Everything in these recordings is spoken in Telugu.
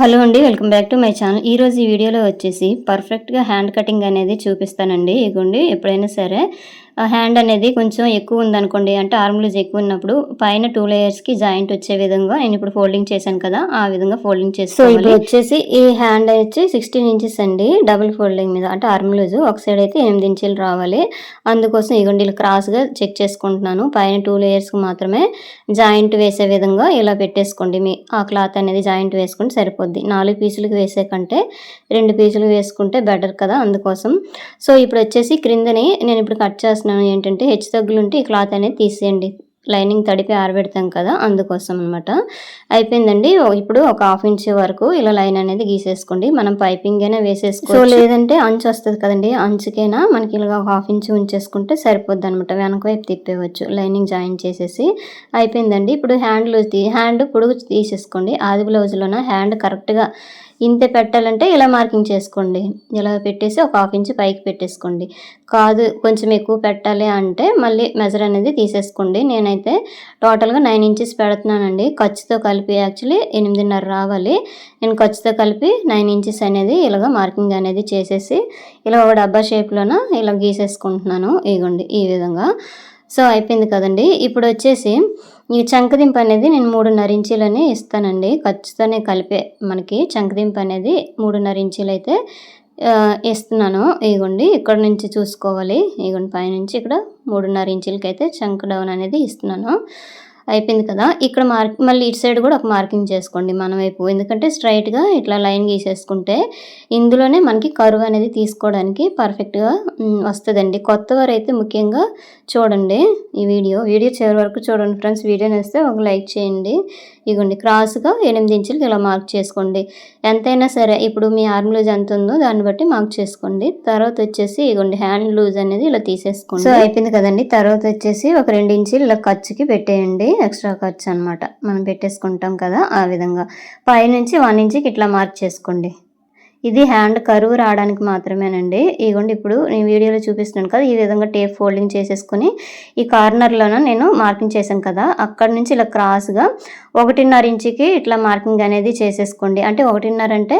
హలో అండి welcome back to my channel. ఈ రోజు ఈ వీడియోలో వచ్చేసి పర్ఫెక్ట్గా హ్యాండ్ కటింగ్ అనేది చూపిస్తానండి. ఇగోండి ఎప్పుడైనా సరే హ్యాండ్ అనేది కొంచెం ఎక్కువ ఉందనుకోండి అంటే ఆర్మ్ లూజ్ ఎక్కువ ఉన్నప్పుడు పైన టూ లేయర్స్కి జాయింట్ వచ్చే విధంగా నేను ఇప్పుడు ఫోల్డింగ్ చేశాను కదా ఆ విధంగా ఫోల్డింగ్ సో చేసుకోవాలి. ఇప్పుడు వచ్చేసి ఈ హ్యాండ్ వచ్చి సిక్స్టీన్ ఇంచెస్ అండి డబుల్ ఫోల్డింగ్ మీద అంటే ఆర్మ్ లూజ్ ఒక సైడ్ అయితే ఎనిమిది ఇంచులు రావాలి. అందుకోసం ఇగోండి ఇలా క్రాస్గా చెక్ చేసుకుంటున్నాను. పైన టూ లేయర్స్కి మాత్రమే జాయింట్ వేసే విధంగా ఇలా పెట్టేసుకోండి. మీ ఆ క్లాత్ అనేది జాయింట్ వేసుకుంటే సరిపోద్ది. నాలుగు పీసులకు వేసే కంటే రెండు పీసులు వేసుకుంటే బెటర్ కదా అందుకోసం. సో ఇప్పుడు వచ్చేసి క్రిందని నేను ఇప్పుడు కట్ చేస్తున్నాను. ఏంటంటే హెచ్చు తగ్గులు ఉంటే ఈ క్లాత్ అనేది తీసేయండి. లైనింగ్ తడిపి ఆరబెడతాం కదా అందుకోసం అనమాట అయిపోయిందండి. ఇప్పుడు ఒక హాఫ్ ఇంచ్ వరకు ఇలా లైన్ అనేది గీసేసుకోండి. మనం పైపింగ్ అయినా వేసేసుకో సో లేదంటే అంచు వస్తుంది కదండి. అంచుకైనా మనకి ఇలా ఒక హాఫ్ ఇంచ్ ఉంచేసుకుంటే సరిపోద్ది అనమాట వెనక వైపు తిప్పేవచ్చు. లైనింగ్ జాయిన్ చేసేసి అయిపోయిందండి. ఇప్పుడు హ్యాండ్ హ్యాండ్ పొడుగు తీసేసుకోండి. ఆది బ్లౌజ్లోన హ్యాండ్ కరెక్ట్గా ఇంత పెట్టాలంటే ఇలా మార్కింగ్ చేసుకోండి. ఇలా పెట్టేసి ఒక హాఫ్ ఇంచ్ పైకి పెట్టేసుకోండి. కాదు కొంచెం ఎక్కువ పెట్టాలి అంటే మళ్ళీ మెజర్ అనేది తీసేసుకోండి. నేనైతే టోటల్గా నైన్ ఇంచెస్ పెడుతున్నానండి. ఖర్చుతో కలిపి యాక్చువల్లీ ఎనిమిదిన్నర రావాలి. నేను ఖర్చుతో కలిపి నైన్ ఇంచెస్ అనేది ఇలాగ మార్కింగ్ అనేది చేసేసి ఇలా ఒక డబ్బా షేప్లోన ఇలా గీసేసుకుంటున్నాను. ఇగోండి ఈ విధంగా. సో అయిపోయింది కదండి. ఇప్పుడు వచ్చేసి ఈ చంకదింపు అనేది నేను మూడున్నర ఇంచీలని ఇస్తానండి. ఖర్చుతోనే కలిపే మనకి చంకదింపు అనేది మూడున్నర ఇంచీలు అయితే ఇస్తున్నాను. ఇగోండి ఇక్కడ నుంచి చూసుకోవాలి. ఇగోండి పైనుంచి ఇక్కడ మూడున్నర ఇంచులకి అయితే చంక డౌన్ అనేది ఇస్తున్నాను. అయిపోయింది కదా. ఇక్కడ మార్క్ మళ్ళీ ఇటు సైడ్ కూడా ఒక మార్కింగ్ చేసుకోండి మన వైపు. ఎందుకంటే స్ట్రైట్గా ఇట్లా లైన్ గీసేసుకుంటే ఇందులోనే మనకి కరువు అనేది తీసుకోవడానికి పర్ఫెక్ట్గా వస్తుందండి. కొత్త వారు అయితే ముఖ్యంగా చూడండి ఈ వీడియో. వీడియో చివరి వరకు చూడండి ఫ్రెండ్స్. వీడియో నేస్తే ఒక లైక్ చేయండి. ఇగోండి క్రాస్గా ఎనిమిది ఇంచులకి ఇలా మార్క్ చేసుకోండి. ఎంతైనా సరే ఇప్పుడు మీ ఆర్మ్ లూజ్ ఎంత ఉందో దాన్ని బట్టి మార్క్ చేసుకోండి. తర్వాత వచ్చేసి ఇగోండి హ్యాండ్ లూజ్ అనేది ఇలా తీసేసుకోండి. సో అయిపోయింది కదండి. తర్వాత వచ్చేసి ఒక రెండు ఇంచులు ఇలా ఖర్చుకి పెట్టేయండి. ఎక్స్ట్రా ఖర్చు అనమాట మనం పెట్టేసుకుంటాం కదా ఆ విధంగా. పైనుంచి వన్ ఇంచుకి ఇట్లా మార్క్ చేసుకోండి. ఇది హ్యాండ్ కరువు రావడానికి మాత్రమేనండి. ఇదిగోండి ఇప్పుడు నేను వీడియోలో చూపిస్తున్నాను కదా ఈ విధంగా టేప్ ఫోల్డింగ్ చేసేసుకుని ఈ కార్నర్లోన నేను మార్కింగ్ చేశాను కదా అక్కడ నుంచి ఇలా క్రాస్గా ఒకటిన్నర ఇంచుకి ఇట్లా మార్కింగ్ అనేది చేసేసుకోండి. అంటే ఒకటిన్నర అంటే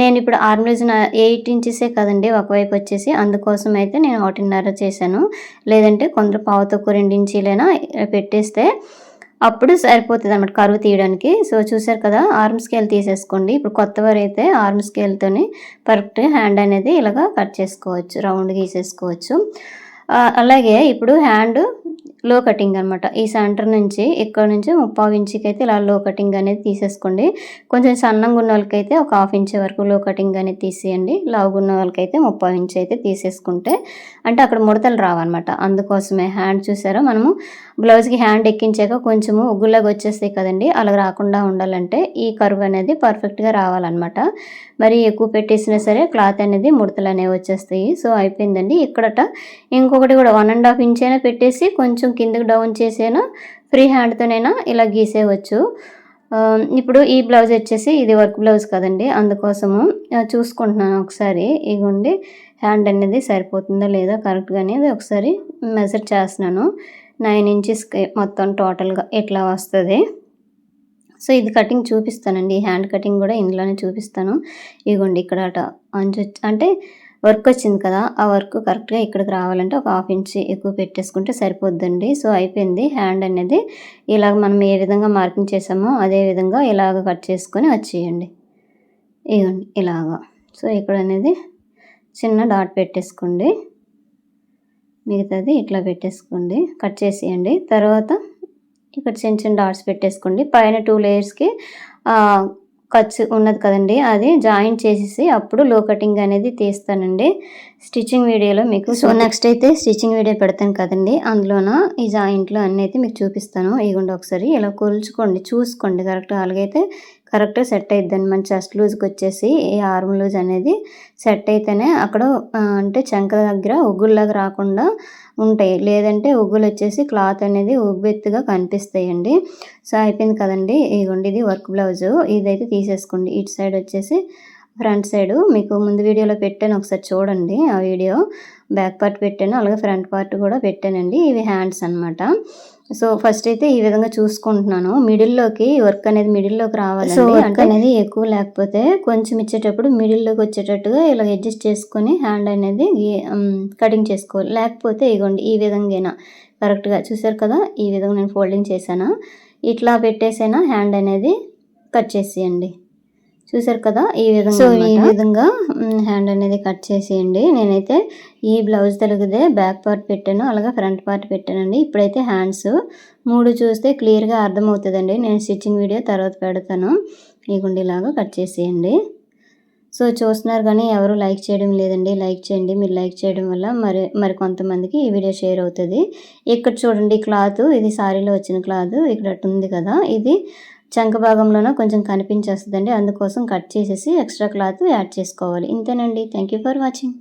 నేను ఇప్పుడు ఆర్మ్లూజ్ ఎయిట్ ఇంచెసే కదండి ఒకవైపు వచ్చేసి అందుకోసం అయితే నేను ఒకటిన్నర చేశాను. లేదంటే కొందరు పావు తక్కువ రెండు ఇంచీలైనా పెట్టేస్తే అప్పుడు సరిపోతుంది అనమాట కరువు తీయడానికి. సో చూసారు కదా ఆర్మ్ స్కేల్ తీసేసుకోండి. ఇప్పుడు కొత్త వారు అయితే ఆర్మ్ స్కేల్తోని పర్ఫెక్ట్ హ్యాండ్ అనేది ఇలాగా కట్ చేసుకోవచ్చు రౌండ్ గీసేసుకోవచ్చు. అలాగే ఇప్పుడు హ్యాండ్ లో కటింగ్ అనమాట ఈ సెంటర్ నుంచి ఇక్కడ నుంచి ముప్పావు ఇంచుకి అయితే ఇలా లో కటింగ్ అనేది తీసేసుకోండి. కొంచెం సన్నంగా ఉన్న వాళ్ళకైతే ఒక హాఫ్ ఇంచ్ వరకు లో కటింగ్ అనేది తీసేయండి. లావుగా ఉన్న వాళ్ళకైతే ముప్పావు ఇంచ్ అయితే తీసేసుకుంటే అంటే అక్కడ ముడతలు రావన్నమాట. అందుకోసమే హ్యాండ్ చూసారా మనము? బ్లౌజ్కి హ్యాండ్ ఎక్కించాక కొంచెము ఉగ్గులాగా వచ్చేస్తాయి కదండి. అలా రాకుండా ఉండాలంటే ఈ కరువు అనేది పర్ఫెక్ట్గా రావాలన్నమాట. మరి ఎక్కువ పెట్టేసినా సరే క్లాత్ అనేది ముడతలు అనేవి వచ్చేస్తాయి. సో అయిపోయిందండి ఇక్కడట. ఇంకొకటి కూడా వన్ అండ్ హాఫ్ ఇంచ్ అయినా పెట్టేసి కొంచెం కిందకి డౌన్ చేసేనా ఫ్రీ హ్యాండ్తోనైనా ఇలా గీసేయవచ్చు ఇప్పుడు ఈ బ్లౌజ్ వచ్చేసి ఇది వర్క్ బ్లౌజ్ కదండి అందుకోసము చూసుకుంటున్నాను ఒకసారి. ఇగుండి హ్యాండ్ అనేది సరిపోతుందా లేదా కరెక్ట్గా అనేది ఒకసారి మెజర్ చేస్తున్నాను. నైన్ ఇంచెస్కి మొత్తం టోటల్గా ఎట్లా వస్తుంది. సో ఇది కటింగ్ చూపిస్తానండి ఈ హ్యాండ్ కటింగ్ కూడా ఇందులోనే చూపిస్తాను. ఇగోండి ఇక్కడ అంచు అంటే వర్క్ వచ్చింది కదా ఆ వర్క్ కరెక్ట్గా ఇక్కడికి రావాలంటే ఒక హాఫ్ ఇంచ్ ఎక్కువ పెట్టేసుకుంటే సరిపోద్దండి. సో అయిపోయింది. హ్యాండ్ అనేది ఇలాగ మనం ఏ విధంగా మార్కింగ్ చేసామో అదే విధంగా ఇలాగ కట్ చేసుకొని వచ్చేయండి. ఇవ్వండి ఇలాగా. సో ఇక్కడ అనేది చిన్న డాట్ పెట్టేసుకోండి. మిగతాది ఇట్లా పెట్టేసుకోండి. కట్ చేసేయండి. తర్వాత ఇక్కడ చిన్న చిన్న డాట్స్ పెట్టేసుకోండి. పైన టూ లేయర్స్కి ఖర్చు ఉన్నది కదండి. అది జాయింట్ చేసేసి అప్పుడు లో కటింగ్ అనేది తీస్తానండి. స్టిచ్చింగ్ వీడియోలో మీకు సో నెక్స్ట్ అయితే స్టిచ్చింగ్ వీడియో పెడతాను కదండి. అందులోన ఈ జాయింట్లో అన్నీ అయితే మీకు చూపిస్తాను. ఇవ్వండి ఒకసారి ఇలా కొలుచుకోండి. చూసుకోండి. కరెక్ట్గా అలాగైతే కరెక్ట్గా సెట్ అయిద్దండి మన చెస్ట్ లూజ్కి వచ్చేసి ఈ ఆర్మ్ లూజ్ అనేది సెట్ అయితేనే అక్కడ అంటే చంక దగ్గర ఉగ్గుల్లాగా రాకుండా ఉంటాయి. లేదంటే ఉగ్గులు వచ్చేసి క్లాత్ అనేది ఉబ్బెత్తుగా కనిపిస్తాయండి. సో అయిపోయింది కదండి. ఇదిగోండి ఇది వర్క్ బ్లౌజు. ఇదైతే తీసేసుకోండి. ఇటు సైడ్ వచ్చేసి ఫ్రంట్ సైడ్ మీకు ముందు వీడియోలో పెట్టాను. ఒకసారి చూడండి ఆ వీడియో. బ్యాక్ పార్ట్ పెట్టాను. అలాగే ఫ్రంట్ పార్ట్ కూడా పెట్టానండి. ఇవి హ్యాండ్స్ అన్నమాట. సో ఫస్ట్ అయితే ఈ విధంగా చూసుకుంటున్నాను. మిడిల్లోకి వర్క్ అనేది మిడిల్లోకి రావాలి సో వర్క్ అనేది ఎక్కువ లేకపోతే కొంచెం ఇచ్చేటప్పుడు మిడిల్లోకి వచ్చేటట్టుగా ఇలా అడ్జస్ట్ చేసుకొని హ్యాండ్ అనేది కటింగ్ చేసుకోవాలి. లేకపోతే ఇగోండి ఈ విధంగా కరెక్ట్గా చూసారు కదా? ఈ విధంగా నేను ఫోల్డింగ్ చేశాను? ఇట్లా పెట్టేసైనా హ్యాండ్ అనేది కట్ చేసేయండి. చూసారు కదా? ఈ విధంగా సో ఈ విధంగా హ్యాండ్ అనేది కట్ చేసేయండి. నేనైతే ఈ బ్లౌజ్ తెలుగుదే బ్యాక్ పార్ట్ పెట్టాను అలాగే ఫ్రంట్ పార్ట్ పెట్టానండి. ఇప్పుడైతే హ్యాండ్స్ మూడు చూస్తే క్లియర్గా అర్థమవుతుందండి. నేను స్టిచ్చింగ్ వీడియో తర్వాత పెడతాను. ఈ గుండీలాగా కట్ చేసేయండి. సో చూస్తున్నారు కానీ ఎవరు లైక్ చేయడం లేదండి. లైక్ చేయండి. మీరు లైక్ చేయడం వల్ల మరి మరి కొంతమందికి ఈ వీడియో షేర్ అవుతుంది. ఇక్కడ చూడండి క్లాత్. ఇది సారీలో వచ్చిన క్లాత్. ఇక్కడ ఉంది కదా. ఇది చంక భాగంలోనూ కొంచెం కనిపించేస్తుందండి. అందుకోసం కట్ చేసేసి ఎక్స్ట్రా క్లాత్ యాడ్ చేసుకోవాలి. ఇంతేనండి. Thank you for watching